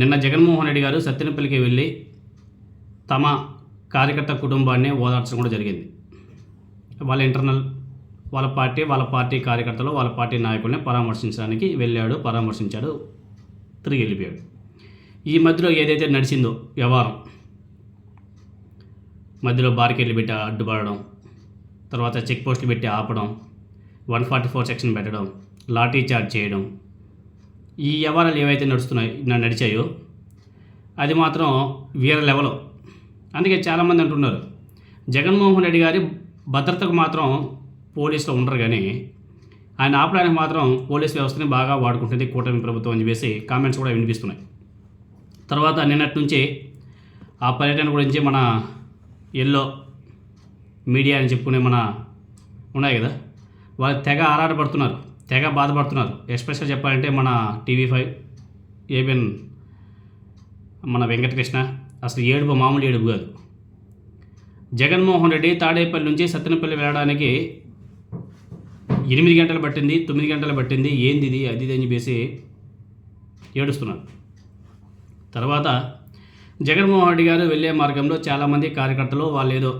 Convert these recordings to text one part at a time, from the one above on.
నిన్న జగన్మోహన్ రెడ్డి గారు సత్తెనపల్లికి వెళ్ళి తమ కార్యకర్త కుటుంబాన్ని ఓదార్చడం కూడా జరిగింది. వాళ్ళ ఇంటర్నల్ వాళ్ళ పార్టీ వాళ్ళ పార్టీ కార్యకర్తలు వాళ్ళ పార్టీ నాయకుల్ని పరామర్శించడానికి వెళ్ళాడు పరామర్శించాడు తిరిగి వెళ్ళిపోయాడు. ఈ మధ్యలో ఏదైతే నడిచిందో వ్యవహారం మధ్యలో బార్కెట్లు పెట్టి అడ్డుపడడం తర్వాత చెక్ పోస్టులు పెట్టి ఆపడం వన్ ఫార్టీ ఫోర్ సెక్షన్ పెట్టడం లాఠీ చార్జ్ చేయడం ఈ వ్యవహారాలు ఏవైతే నడుస్తున్నాయి నడిచాయో అది మాత్రం వీర లెవెల్. అందుకే చాలామంది అంటున్నారు జగన్మోహన్ రెడ్డి గారి భద్రతకు మాత్రం పోలీసులు ఉండరు కానీ ఆయన ఆపడానికి మాత్రం పోలీస్ వ్యవస్థని బాగా వాడుకుంటుంది కూటమి ప్రభుత్వం అని చెప్పేసి కామెంట్స్ కూడా వినిపిస్తున్నాయి. తర్వాత నిన్నటి నుంచి ఆ పర్యటన గురించి మన ఎల్లో మీడియా అని చెప్పుకునే మన ఉన్నాయి కదా వాళ్ళు తెగ ఆరాటపడుతున్నారు. తెగ బాధపడుతున్నారు. ఎస్పెషల్ చెప్పాలంటే మన టీవీ ఫైవ్ ఏబిఎన్ మన వెంకటకృష్ణ. అసలు ఏడుపు మామూలు ఏడుపు కాదు. జగన్మోహన్ రెడ్డి తాడేపల్లి నుంచి సత్తెనపల్లి వెళ్ళడానికి ఎనిమిది గంటలు పట్టింది తొమ్మిది గంటలు పట్టింది ఏంది ఇది అది ఇది అని చెప్పేసి ఏడుస్తున్నారు. తర్వాత జగన్మోహన్ రెడ్డి గారు వెళ్ళే మార్గంలో చాలామంది కార్యకర్తలు వాళ్ళు ఏదో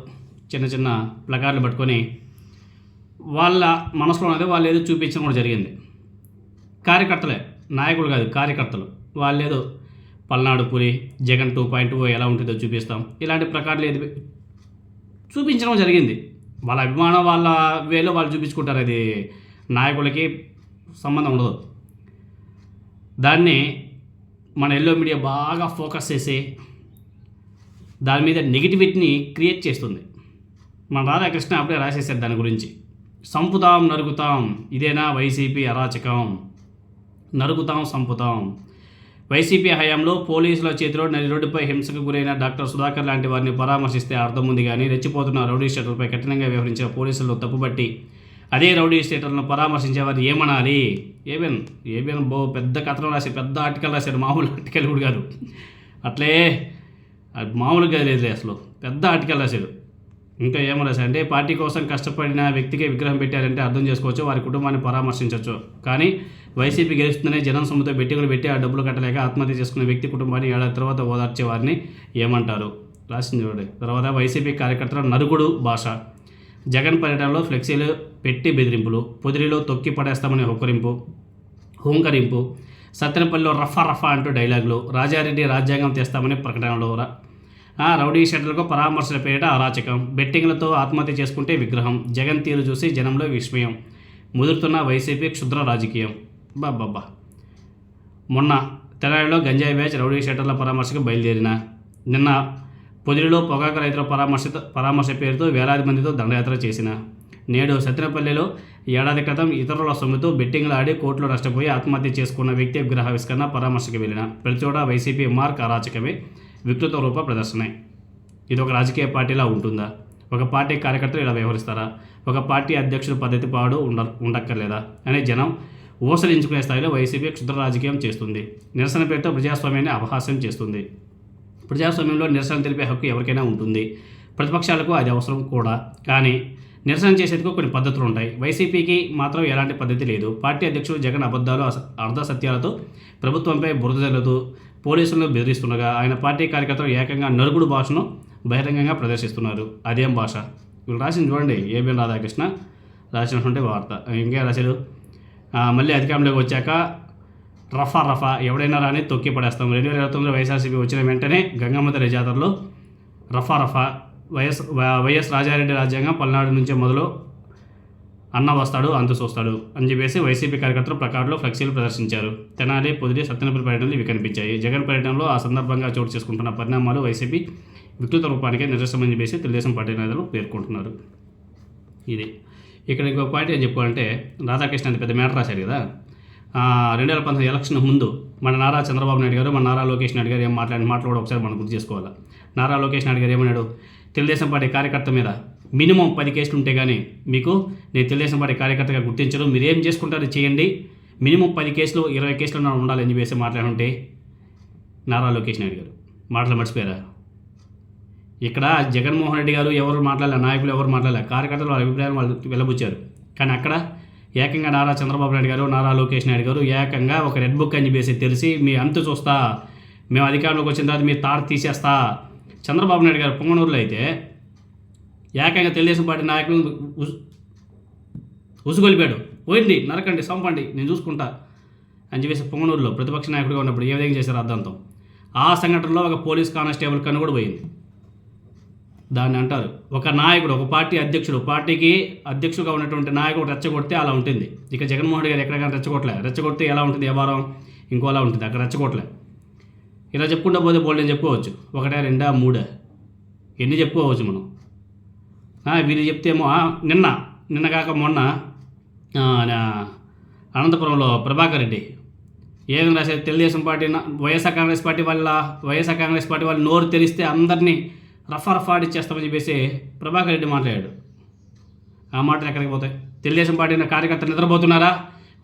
చిన్న చిన్న ప్లకార్లు పట్టుకొని వాళ్ళ మనసులో ఉన్నది వాళ్ళు ఏదో చూపించడం కూడా జరిగింది. కార్యకర్తలే నాయకులు కాదు కార్యకర్తలు. వాళ్ళు ఏదో పల్నాడు పులి జగన్ టూ పాయింట్ oh ఎలా ఉంటుందో చూపిస్తాం. ఇలాంటి ప్రకారాలు ఏది చూపించడం జరిగింది. వాళ్ళ అభిమానం వాళ్ళ వేలో వాళ్ళు చూపించుకుంటారు. అది నాయకులకి సంబంధం ఉండదు. దాన్ని మన ఎల్లో మీడియా బాగా ఫోకస్ చేసి దాని మీద నెగిటివిటీని క్రియేట్ చేస్తుంది. మన రాధాకృష్ణ అప్పుడే రాసేసారు దాని గురించి. సంపుతాం నరుగుతాం. ఇదేనా వైసీపీ అరాచకం? నరుగుతాం సంపుతాం. వైసీపీ హయాంలో పోలీసుల చేతిలో నడి రోడ్డుపై హింసకు గురైన డాక్టర్ సుధాకర్ లాంటి వారిని పరామర్శిస్తే అర్థం ఉంది కానీ రెచ్చిపోతున్న రౌడీ స్టేటర్పై కఠినంగా వ్యవహరించిన పోలీసులు తప్పుపట్టి అదే రౌడీ స్టేటర్లను పరామర్శించేవారు ఏమనాలి? ఏబెన్ ఏబెన్ బో పెద్ద కథనం రాసి పెద్ద ఆర్టికల్ రాశారు మామూలు ఆర్టికల్ కూడా కాదు. అట్లే అది మామూలుగా లేదు అసలు. పెద్ద ఆర్టికల్ రాశారు ఇంకా ఏమో అంటే పార్టీ కోసం కష్టపడిన వ్యక్తికి విగ్రహం పెట్టారంటే అర్థం చేసుకోవచ్చు వారి కుటుంబాన్ని పరామర్శించవచ్చు. కానీ వైసీపీ గెలుస్తుందనే జనం సొమ్ముతో బెట్టింగులు పెట్టి ఆ డబ్బులు కట్టలేక ఆత్మహత్య చేసుకున్న వ్యక్తి కుటుంబాన్ని ఏడాది తర్వాత ఓదార్చే వారిని ఏమంటారు? రాసింది చూడండి. తర్వాత వైసీపీ కార్యకర్తల నరుకుడు భాష. జగన్ పర్యటనలో ఫ్లెక్సీలు పెట్టి బెదిరింపులు పొదిరిలో తొక్కి పడేస్తామనే హుక్కరింపు హూంకరింపు సత్తెనపల్లిలో రఫా రఫా అంటూ డైలాగులు రాజారెడ్డి రాజ్యాంగం తెస్తామని ప్రకటనలు రౌడీ షెడ్లకు పరామర్శల పేరిట అరాచకం. బెట్టింగ్లతో ఆత్మహత్య చేసుకుంటే విగ్రహం. జగన్ తీరు చూసి జనంలో విస్మయం. ముదురుతున్న వైసీపీ క్షుద్ర రాజకీయం. బాబ్బా మొన్న తెలంగాణలో గంజాయి బ్యాచ్ రౌడీ షెటర్ల పరామర్శకు బయలుదేరిన. నిన్న పొదిలిలో పొగాకు రైతుల పరామర్శ పరామర్శ పేరుతో వేలాది మందితో దండయాత్ర చేసిన. నేడు సత్యనపల్లిలో ఏడాది క్రితం ఇతరుల సొమ్ముతో బెట్టింగ్లు ఆడి కోర్టులో నష్టపోయి ఆత్మహత్య చేసుకున్న వ్యక్తి విగ్రహావిష్కరణ పరామర్శకు వెళ్ళిన. ప్రతిచోట వైసీపీ మార్క్ అరాచకమే. వికృత రూప ప్రదర్శనే. ఇది ఒక రాజకీయ పార్టీలా ఉంటుందా? ఒక పార్టీ కార్యకర్తలు ఇలా వ్యవహరిస్తారా? ఒక పార్టీ అధ్యక్షుడు పద్ధతి పాడు ఉండ ఉండక్కర్లేదా? అనే జనం ఊసలించుకునే స్థాయిలో వైసీపీ క్షుద్ర రాజకీయం చేస్తుంది. నిరసన పేరుతో ప్రజాస్వామ్యాన్ని అపహాస్యం చేస్తుంది. ప్రజాస్వామ్యంలో నిరసన తెలిపే హక్కు ఎవరికైనా ఉంటుంది. ప్రతిపక్షాలకు అది అవసరం కూడా. కానీ నిరసన చేసేందుకు కొన్ని పద్ధతులు ఉంటాయి వైసీపీకి మాత్రం ఎలాంటి పద్ధతి లేదు. పార్టీ అధ్యక్షుడు జగన్ అబద్ధాలు అస- అర్ధసత్యాలతో ప్రభుత్వంపై బురద జల్లుతూ పోలీసులను బెదిరిస్తుండగా ఆయన పార్టీ కార్యకర్తలు ఏకంగా నలుగుడు భాషను బహిరంగంగా ప్రదర్శిస్తున్నారు. అదేం భాష. వీళ్ళు రాసింది చూడండి ఏబిఎన్ రాధాకృష్ణ రాసినటువంటి వార్త. ఇంకే రాశారు? మళ్ళీ అధికారంలోకి వచ్చాక రఫా రఫా ఎవడైనా రాని తొక్కి పడేస్తాం. రెండు వేల ఇరవై తొమ్మిదిలో వైఎస్ఆర్సీపీ వచ్చిన వెంటనే గంగమ్మ తల్లి జాతరలో రఫా రఫా వైఎస్ వై- వైఎస్ రాజారెడ్డి రాజ్యాంగం పల్నాడు నుంచే మొదలు అన్న వస్తాడు అంత చూస్తాడు అని చెప్పేసి వైసీపీ కార్యకర్తలు ప్రకారంలో ఫ్లెక్సీలు ప్రదర్శించారు. తెనాలి పొదిలి సత్యనపల్లి పర్యటనలు ఇవి కనిపించాయి. జగన్ పర్యటనలో ఆ సందర్భంగా చోటు చేసుకుంటున్న పరిణామాలు వైసీపీ వికృత రూపానికి నిరసనమని చెప్పేసి తెలుగుదేశం పార్టీ నేతలు పేర్కొంటున్నారు. ఇది. ఇక్కడ ఇంకో పాయింట్ ఏం చెప్పుకోవాలంటే రాధాకృష్ణ అంత పెద్ద మ్యాటర్ రాశారు కదా. రెండు వేల పంతొమ్మిది ఎలక్షన్ ముందు మన నారా చంద్రబాబు నాయుడు గారు మన నారా లోకేష్ నాయుడు గారు ఏం మాట్లాడిన మాటలు కూడా ఒకసారి మనం గుర్తు చేసుకోవాలి. నారా లోకేష్ నాయుడు గారు ఏమన్నాడు? తెలుగుదేశం పార్టీ కార్యకర్త మీద మినిమం పది కేసులు ఉంటే కానీ మీకు నేను తెలుగుదేశం పార్టీ కార్యకర్తగా గుర్తించరు మీరు ఏం చేసుకుంటారో చేయండి. మినిమం పది కేసులు ఇరవై కేసులు నా ఉండాలని చెప్పేసి మాట్లాడుంటే నారా లోకేష్ నాయుడు గారు మాటలు మర్చిపోయారా? ఇక్కడ జగన్మోహన్ రెడ్డి గారు ఎవరు మాట్లాడలే నాయకులు ఎవరు మాట్లాడలే కార్యకర్తలు వాళ్ళ అభిప్రాయం వాళ్ళు వెళ్ళబుచ్చారు. కానీ అక్కడ ఏకంగా నారా చంద్రబాబు నాయుడు గారు నారా లోకేష్ నాయుడు గారు ఏకంగా ఒక రెడ్ బుక్ అని చెప్పేసి తెలిసి మీ అంతు చూస్తా మేము అధికారంలోకి వచ్చిన తర్వాత మీరు తాడు తీసేస్తా. చంద్రబాబు నాయుడు గారు పొంగనూరులో అయితే ఏకంగా తెలుగుదేశం పార్టీ నాయకులు ఉసుగొలిపాడు. పోయింది నరకండి సంపండి నేను చూసుకుంటా అని చెప్పేసి పొంగనూరులో ప్రతిపక్ష నాయకుడిగా ఉన్నప్పుడు ఏ విధంగా చేశారు అర్థంతో? ఆ సంఘటనలో ఒక పోలీస్ కానిస్టేబుల్ కన్ను కూడా పోయింది. దాన్ని అంటారు. ఒక నాయకుడు ఒక పార్టీ అధ్యక్షుడు పార్టీకి అధ్యక్షుడుగా ఉన్నటువంటి నాయకుడు రెచ్చగొడితే అలా ఉంటుంది. ఇక జగన్మోహన్ రెడ్డి గారు ఎక్కడికైనా రెచ్చగొట్టలే. రెచ్చగొడితే ఎలా ఉంటుంది వ్యవహారం ఇంకోలా ఉంటుంది. అక్కడ రెచ్చగొట్టలే. ఇలా చెప్పుకుంటూ పోతే బోల్డ్ అని చెప్పుకోవచ్చు. ఒకటే రెండా మూడా? ఎన్ని చెప్పుకోవచ్చు మనం? వీళ్ళు చెప్తేమో నిన్న నిన్న కాక మొన్న అనంతపురంలో ప్రభాకర్ రెడ్డి ఏం రాశారు Telugu Desam party YSR Congress party వాళ్ళ వైఎస్ఆర్ కాంగ్రెస్ పార్టీ వాళ్ళు నోరు తెరిస్తే అందరినీ రఫా రఫా ఇచ్చేస్తామని చెప్పేసి ప్రభాకర్ రెడ్డి మాట్లాడాడు. ఆ మాటలు ఎక్కడికి పోతాయి? తెలుగుదేశం పార్టీ కార్యకర్తలు నిద్రపోతున్నారా?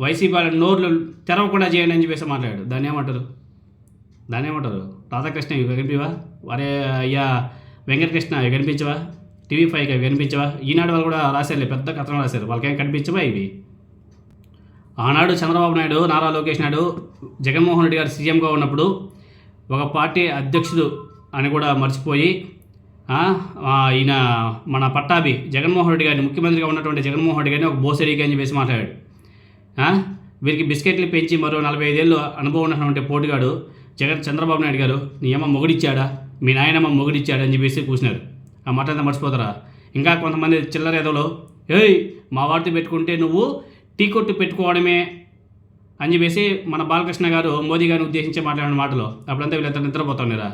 వైసీపీ వాళ్ళ నోర్లు తెరవకుండా చేయండి అని చెప్పేసి మాట్లాడాడు. దాన్ని ఏమంటారు? దాన్ని ఏమంటారు? రాధాకృష్ణ ఇవి కనిపివా వరే అయ్యా వెంకటకృష్ణ ఇవి కనిపించవా టీవీ ఫైవ్కి అవి కనిపించవా? ఈనాడు వాళ్ళు కూడా రాశారులే పెద్ద కథనం రాశారు. వాళ్ళకేం కనిపించవా ఇవి? ఆనాడు చంద్రబాబు నాయుడు నారా లోకేష్ నాయుడు జగన్మోహన్ రెడ్డి గారు సీఎంగా ఉన్నప్పుడు ఒక పార్టీ అధ్యక్షుడు అని కూడా మర్చిపోయి ఈయన మన పట్టాభి జగన్మోహన్ రెడ్డి గారిని ముఖ్యమంత్రిగా ఉన్నటువంటి జగన్మోహన్ రెడ్డి గారిని ఒక బోసెరీకి అని చెప్పేసి మాట్లాడాడు. వీరికి బిస్కెట్లు పెంచి మరో నలభై ఐదేళ్ళు అనుభవం ఉన్నటువంటి పోటుగాడు జగన్ చంద్రబాబు నాయుడు గారు నీ అమ్మ మొగుడిచ్చాడా? మీ నాయనమ్మ మొగుడిచ్చాడా? అని చెప్పేసి కూర్చున్నారు ఆ మాట అంతా మర్చిపోతారా? ఇంకా కొంతమంది చిల్లర ఏదోలో ఏయ్ మా వాడితో పెట్టుకుంటే నువ్వు టీ కొట్టు పెట్టుకోవడమే అని చెప్పేసి మన బాలకృష్ణ గారు మోదీ గారిని ఉద్దేశించి మాట్లాడిన మాటలో. అప్పుడంతా వీళ్ళంతా నిద్రపోతున్నారా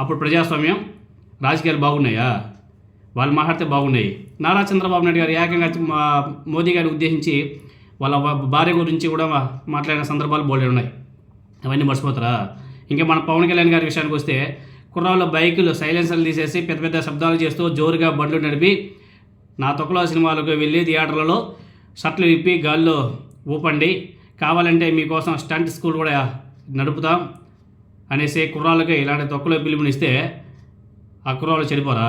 అప్పుడు ప్రజాస్వామ్యం రాజకీయాలు బాగున్నాయా? వాళ్ళు మాట్లాడితే బాగున్నాయి. నారా చంద్రబాబు నాయుడు గారు ఏకంగా మా మోదీ గారిని ఉద్దేశించి వాళ్ళ భార్య గురించి కూడా మాట్లాడిన సందర్భాలు బోలే ఉన్నాయి. అవన్నీ మర్చిపోతారా? ఇంకా మన పవన్ కళ్యాణ్ గారి విషయానికి వస్తే కుర్రాళ్ళ బైకులు సైలెన్సర్లు తీసేసి పెద్ద పెద్ద శబ్దాలు చేస్తూ జోరుగా బండ్లు నడిపి నా తొక్కలో సినిమాలకు వెళ్ళి థియేటర్లలో షర్ట్లు విప్పి గాల్లో ఊపండి. కావాలంటే మీకోసం స్టంట్ స్కూల్ కూడా నడుపుతాం అనేసి కుర్రాళ్ళకి ఇలాంటి తొక్కలో పిలుపునిస్తే ఆ కుర్రాళ్ళు చెడిపోరా?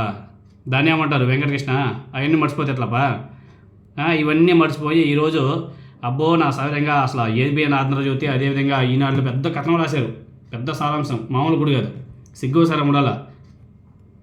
దాన్ని ఏమంటారు? వెంకటకృష్ణ అవన్నీ మర్చిపోతే ఎట్లాపా ఇవన్నీ మర్చిపోయి ఈరోజు అబ్బో నా సౌర్యంగా అసలు ఏబిఎన్ ఆంధ్రజ్యోతి అదేవిధంగా ఈనాడు పెద్ద కథనం రాశారు. పెద్ద సారాంశం. మామూలు గుడి కాదు. సిగ్గు సరం ఉండాలా?